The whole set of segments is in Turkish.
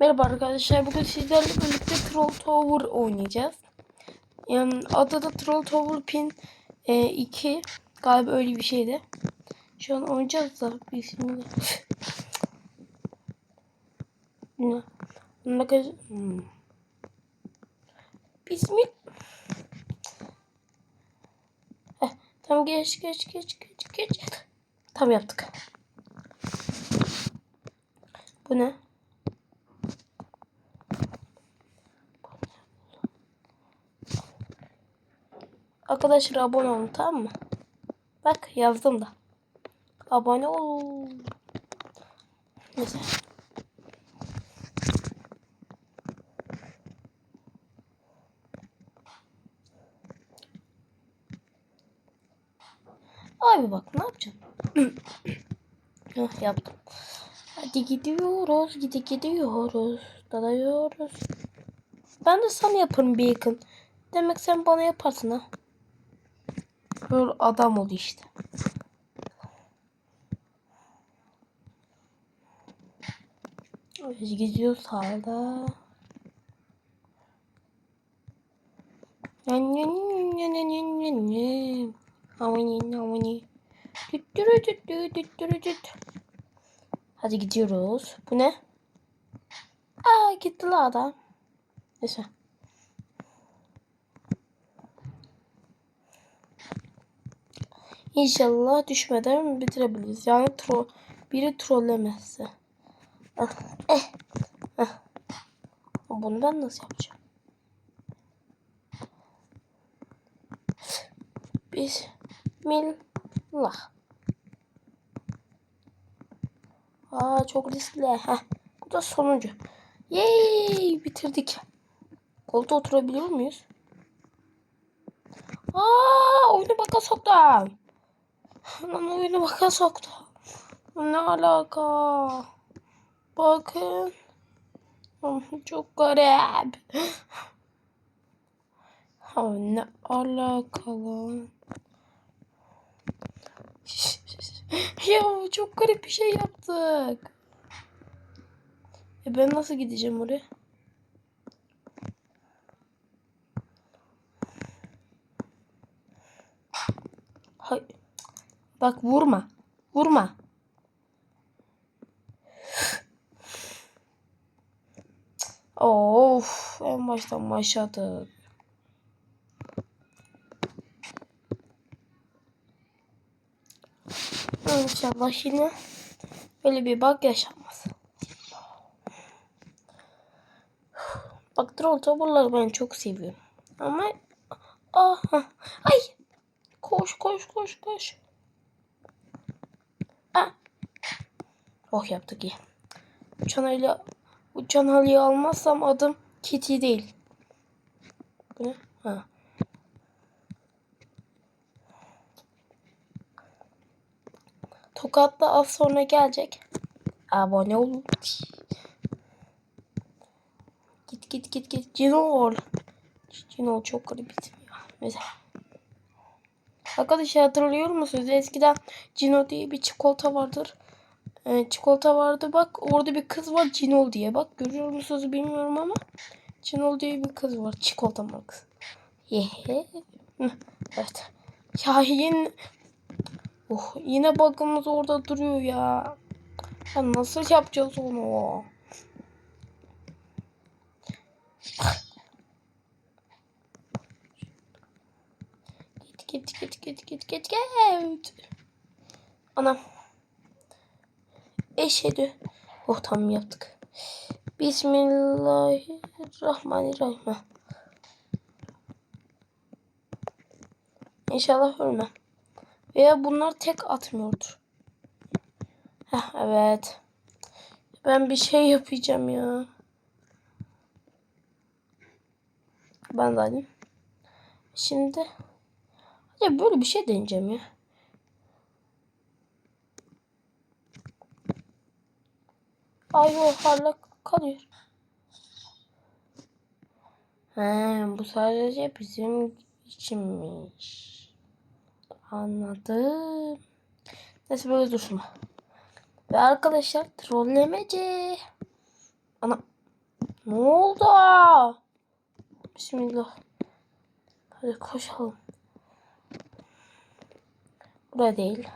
Merhaba arkadaşlar. Bugün sizlerle birlikte Troll Tower oynayacağız. Yani adı da Troll Tower Pin e, 2. Galiba öyle bir şeydi. Şu an oynayacağız da. Bismillah. Ne? Bakın. Hmm. Bismillah. Tamam geç geç geç geç geç. Tam yaptık. Bu ne? Arkadaşlar abone olun tamam mı? Bak yazdım da. Abone ol. Neyse. Abi bak ne yapacaksın? Heh, yaptım. Hadi gidiyoruz. Gidi gidiyoruz. Dalıyoruz. Ben de sana yaparım bacon. Demek sen bana yaparsın ha. Böyle adam oldu işte. Biz gidiyoruz hala. Havani havani. Düttürü düttürü düttürü düt. Hadi gidiyoruz. Bu ne? Aa gitti la adam. Neyse. İnşallah düşmeden bitirebiliriz. Yani tro biri trollemezse. Ah, eh, ah. Bunu ben nasıl yapacağım? Bismillah. Aa çok riskli. Heh. Bu da sonuncu. Yay bitirdik. Koltuğa oturabiliyor muyuz? Aa oyunu baka soktum. Lan oyunu baka soktum. Ne alaka? Bakın. Çok garip. Ha, ne alaka lan? ya çok garip bir şey yaptık. E ben nasıl gideceğim oraya? Hay Bak vurma. Vurma. Of, en baştan başladık. İnşallah yine böyle bir bug yaşanmaz. Bak troll towerları ben çok seviyorum. Ama aha ay koş koş koş koş. Ah. Oh yaptık iyi. Uçan halıyı, uçan halıyı almazsam adım Kitty değil. Bu ne? Ha. Tokat'ta az sonra gelecek. Abone olun. Git git git git. Cinol. Cinol çok garip. Mesela. Arkadaşlar hatırlıyor musunuz? Eskiden Cino diye bir çikolata vardır. Ee, çikolata vardı bak. Orada bir kız var Cinol diye. Bak görüyor musunuz bilmiyorum ama. Cinol diye bir kız var. Çikolata markası. Yehe. Evet. Ya yine... Oh, yine bakımız orada duruyor ya. Ya nasıl yapacağız onu? Git git git git git git. Anam. Eşhedü. Oh tamam yaptık. Bismillahirrahmanirrahim. İnşallah ölmem. Veya bunlar tek atmıyordur. Heh, evet. Ben bir şey yapacağım ya. Ben de. Şimdi ya böyle bir şey deneyeceğim ya. Ay o hala kalıyor. He, bu sadece bizim içinmiş. Anladım. Neyse böyle dursun. Ve arkadaşlar trollemece. Ana Ne oldu? Bismillah. Hadi koşalım. Bura değil.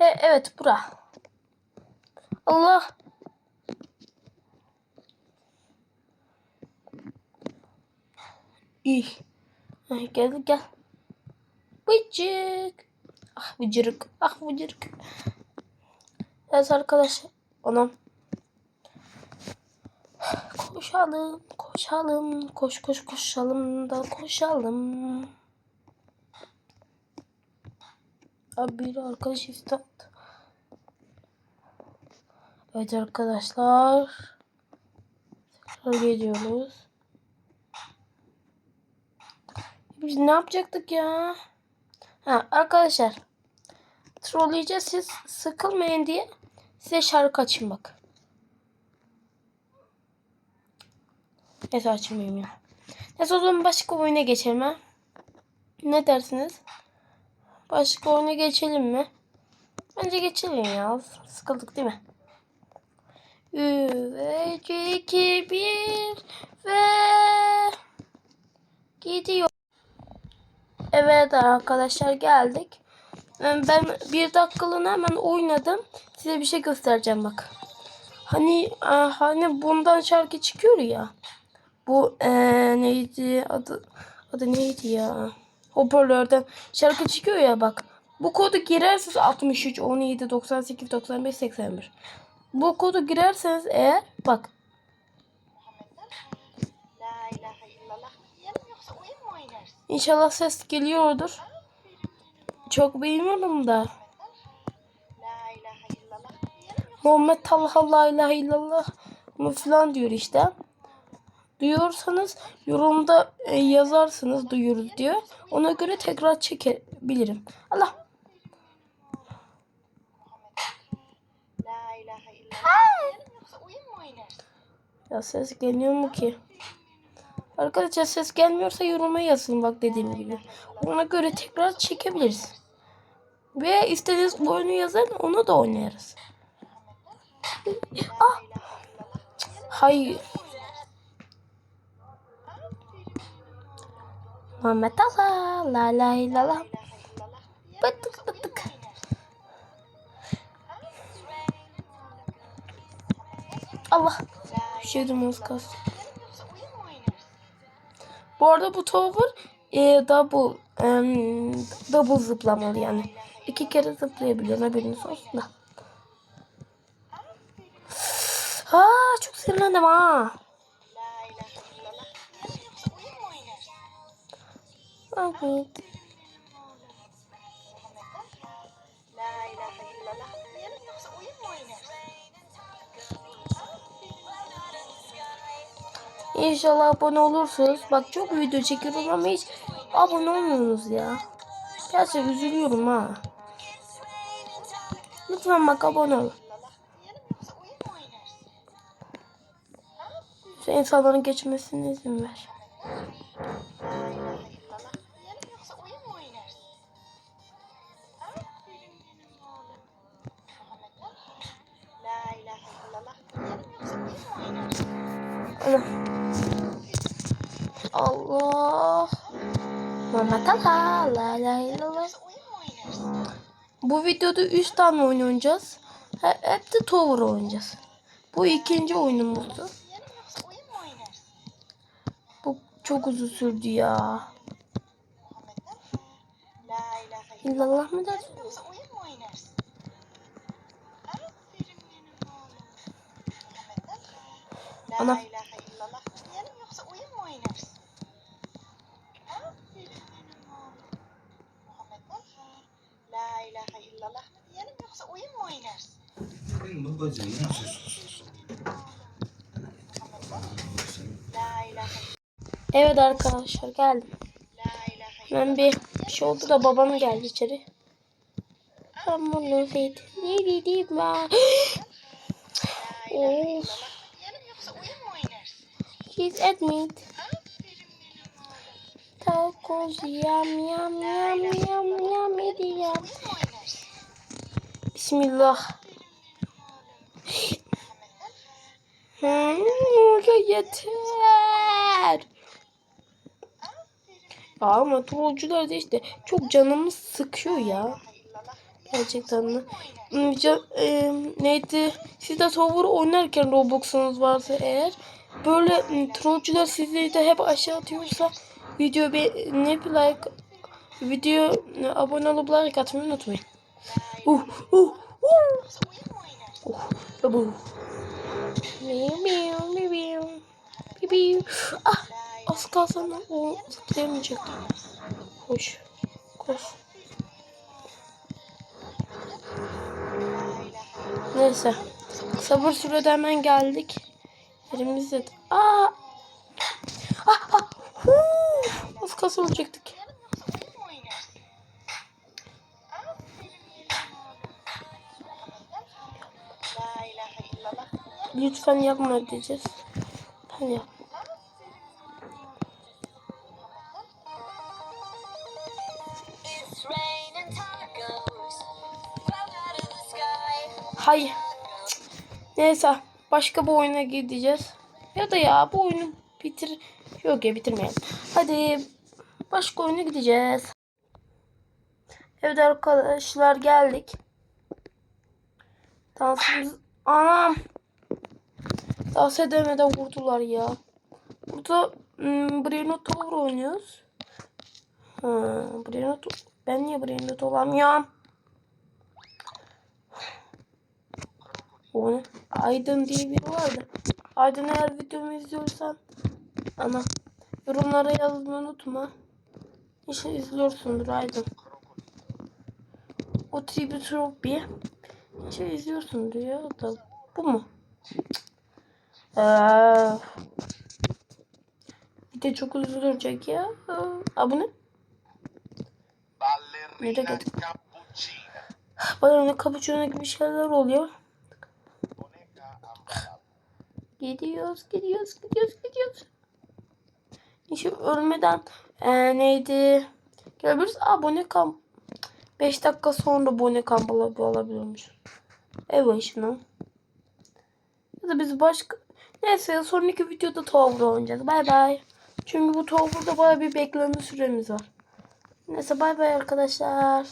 E, evet bura. Allah. İyi. Gel gel. Bıcık. Ah bıcırık. Ah bıcırık. Evet arkadaşlar. Anam. Koşalım. Koşalım. Koş koş koşalım da koşalım. Abi bir arkadaş istat. Evet arkadaşlar. Tekrar geliyoruz. Biz ne yapacaktık ya? Ha arkadaşlar. Trolleyeceğiz siz sıkılmayın diye size şarkı açayım bak. Neyse açmayayım ya. Neyse o zaman başka oyuna geçelim ha. Ne dersiniz? Başka oyuna geçelim mi? Bence geçelim ya. Sıkıldık değil mi? 3, 2, 1 ve gidiyor. Evet arkadaşlar geldik. Ben bir dakikalığına hemen oynadım. Size bir şey göstereceğim bak. Hani hani bundan şarkı çıkıyor ya. Bu eee, neydi adı adı neydi ya? Hoparlörden şarkı çıkıyor ya bak. Bu kodu girerseniz 63 17 98 95 81. Bu kodu girerseniz eğer bak inşallah ses geliyordur. Çok bilmiyorum da. Muhammed Allah la ilahe illallah mı falan diyor işte. Duyuyorsanız yorumda e, yazarsınız duyuyoruz diyor. Ona göre tekrar çekebilirim. Allah. Ya ses geliyor mu ki? Arkadaşlar ses gelmiyorsa yoruma yazın bak dediğim gibi. Ona göre tekrar çekebiliriz. Ve istediğiniz oyunu yazın onu da oynarız. Ah. Hayır. Muhammed Allah la la illallah. Bıtık bıtık. Allah. Kalsın. Yoksa oyun mu oynarsın? Bu arada bu tower e, double em, double zıplamalı yani. İki kere zıplayabiliyorum haberiniz olsun da. Ha çok sinirlendim ha. Oynarsın? İnşallah abone olursunuz. Bak çok video çekiyorum ama hiç abone olmuyorsunuz ya. Gerçekten üzülüyorum ha. Lütfen bak abone ol. İnsanların geçmesine izin ver. Allah. Muhammed Allah. La mu oynarsın? Bu videoda 3 tane oyun oynayacağız. He- Hep de Tower oynayacağız. Bu ikinci oyunumuzdu. Bu çok uzun sürdü ya. La İllallah mı dersin? Yoksa oyun mu oynarsın? Aferin benim oğlum. Muhammed La Ana. ilahe illallah diyelim yoksa oyun mu oynarsın? Aferin benim oğlum. Muhammed La ilahe illallah diyelim yoksa oyun mu oynarsın? Babacığım nasılsın? La ilahe Evet arkadaşlar geldim. Ben bir şey oldu da babam geldi içeri. Ben bunu zeytinleri ben. La ilahe Of. illallah diyelim yoksa oyun mu oynarsın? She's admit. Aferin benim Tacos yam yam yam yam yam yedi yam. Oyun mu oynarsın? Bismillah. Aga yeter. Ama trollcüler de işte çok canımı sıkıyor ya. Gerçekten de. E, neydi? Siz de Tower oynarken Roblox'unuz varsa eğer böyle hmm, trollcüler sizleri de hep aşağı atıyorsa video beğenip like video abone olup like atmayı unutmayın. Uh, uh, uh. Oh, bu. Miau, miau, miau. Bibi. Ah, az kalsın o zıplayamayacaktım. Koş. Koş. Neyse. Sabır sürede hemen geldik. Elimizde. Aa! Ah, ah. İlahe illallah. Lütfen yapma diyeceğiz. Ben yap. Cık. Neyse. Başka bir oyuna gideceğiz. Ya da ya bu oyunu bitir... Yok ya bitirmeyelim. Hadi başka oyuna gideceğiz. Evet arkadaşlar geldik. Dansımız... Anam. Dans edemeden vurdular ya. Burada hmm, Breno Tower oynuyoruz. Ha, Breno Ben niye Breno olamıyorum? O ne? Aydın diye biri vardı. Aydın eğer videomu izliyorsan ana yorumlara yazmayı unutma. İşte izliyorsundur Aydın. O Tribute Trophy. İşte izliyorsundur ya da bu mu? Eee. Bir de çok üzülecek ya. Aa, bu ne? Nereye geldik? Ne cappuccino gibi şeyler oluyor. Gidiyoruz, gidiyoruz, gidiyoruz, gidiyoruz. İşte ölmeden eee, neydi? Gelebiliriz. Aa bone kamp. 5 dakika sonra bone kamp olab- olabiliyormuş. Evet şunu. Ya da biz başka... Neyse sonraki videoda Tower oynayacağız. Bay bay. Çünkü bu Tower'da baya bir bekleme süremiz var. Neyse bay bay arkadaşlar.